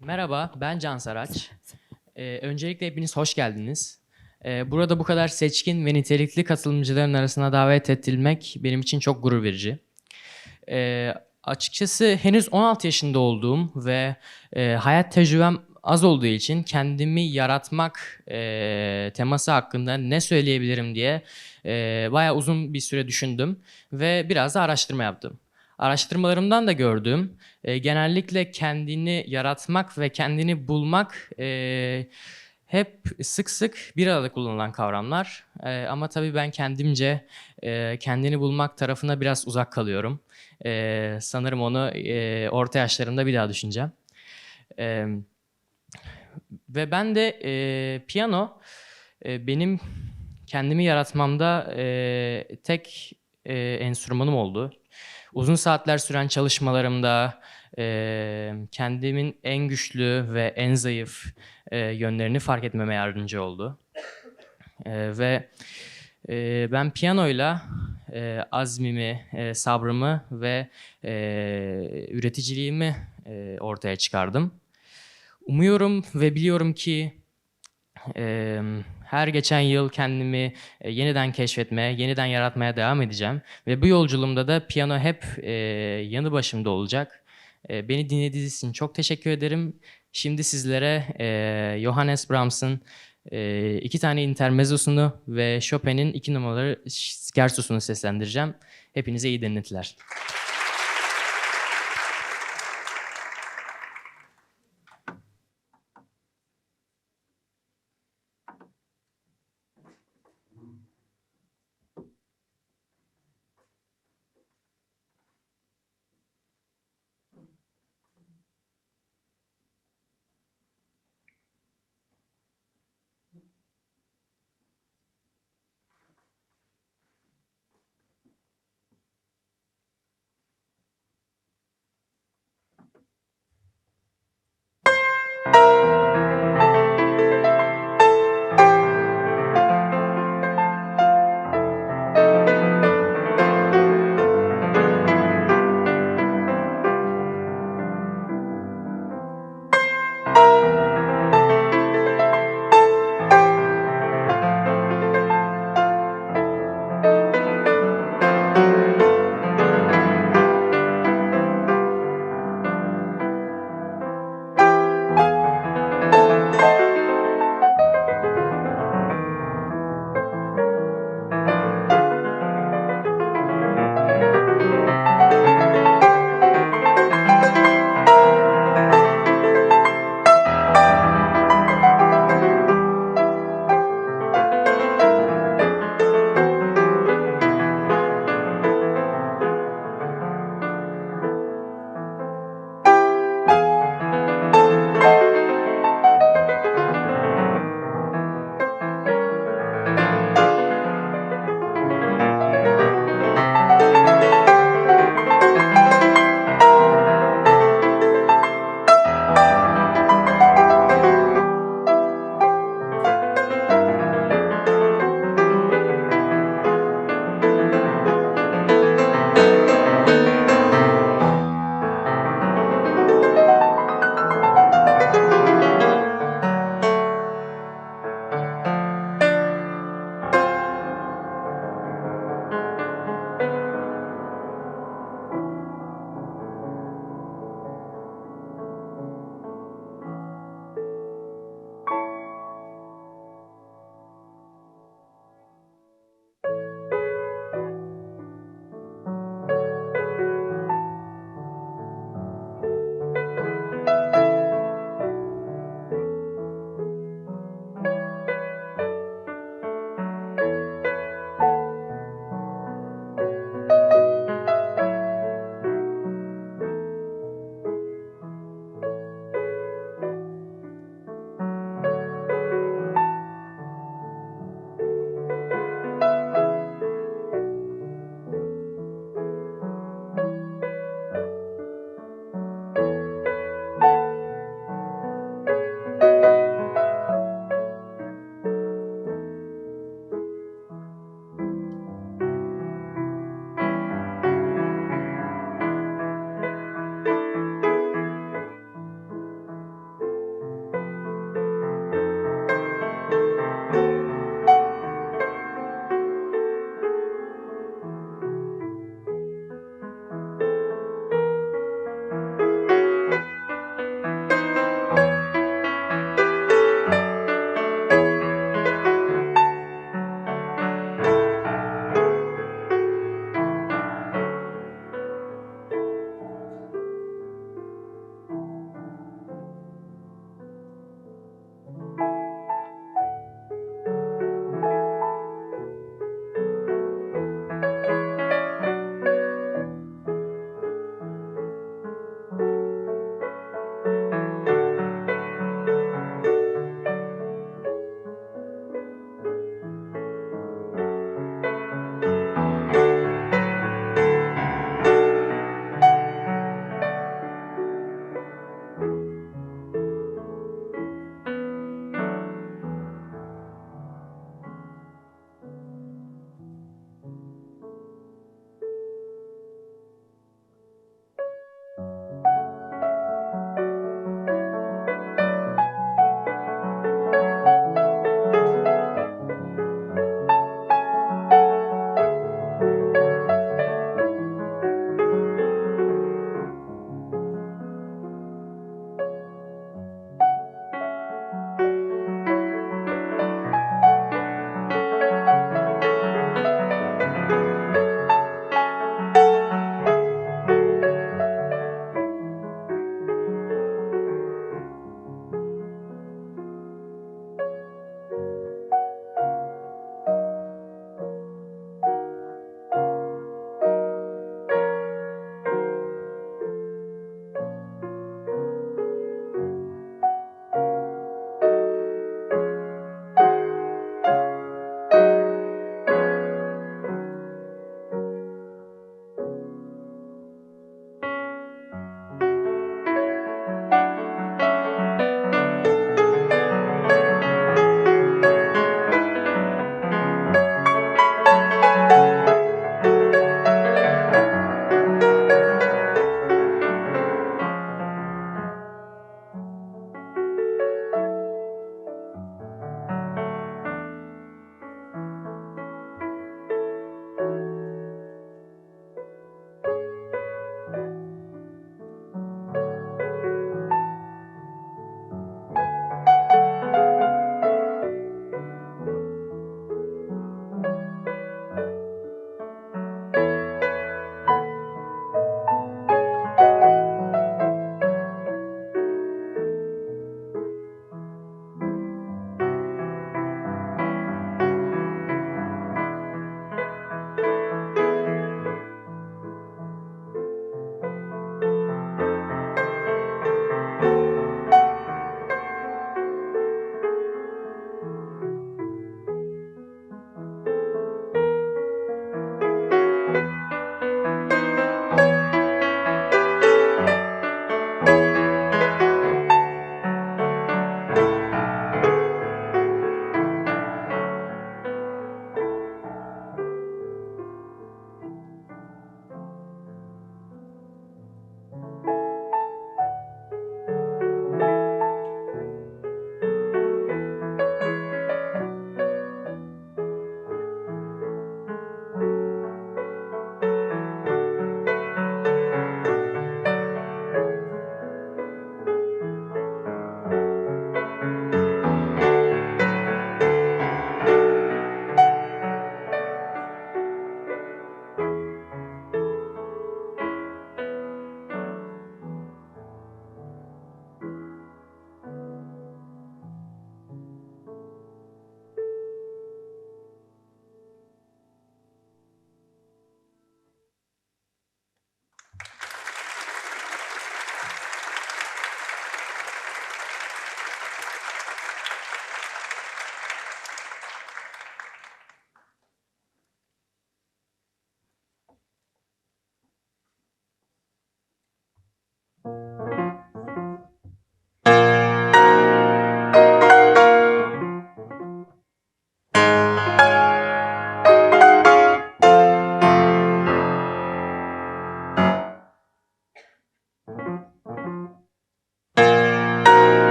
Merhaba, ben Can Saraç. Ee, öncelikle hepiniz hoş geldiniz. Ee, burada bu kadar seçkin ve nitelikli katılımcıların arasına davet edilmek benim için çok gurur verici. Ee, açıkçası henüz 16 yaşında olduğum ve e, hayat tecrübem az olduğu için kendimi yaratmak e, teması hakkında ne söyleyebilirim diye e, bayağı uzun bir süre düşündüm ve biraz da araştırma yaptım. Araştırmalarımdan da gördüğüm e, genellikle kendini yaratmak ve kendini bulmak e, hep sık sık bir arada kullanılan kavramlar. E, ama tabii ben kendimce e, kendini bulmak tarafına biraz uzak kalıyorum. E, sanırım onu e, orta yaşlarımda bir daha düşüneceğim. E, ve ben de e, piyano e, benim kendimi yaratmamda e, tek e, enstrümanım oldu. Uzun saatler süren çalışmalarımda e, kendimin en güçlü ve en zayıf e, yönlerini fark etmeme yardımcı oldu. E, ve e, ben piyanoyla e, azmimi, e, sabrımı ve e, üreticiliğimi e, ortaya çıkardım. Umuyorum ve biliyorum ki e, her geçen yıl kendimi e, yeniden keşfetmeye, yeniden yaratmaya devam edeceğim. Ve bu yolculuğumda da piyano hep e, yanı başımda olacak. E, beni dinlediğiniz için çok teşekkür ederim. Şimdi sizlere e, Johannes Brahms'ın e, iki tane intermezzosunu ve Chopin'in iki numaralı scherzosunu seslendireceğim. Hepinize iyi dinletiler.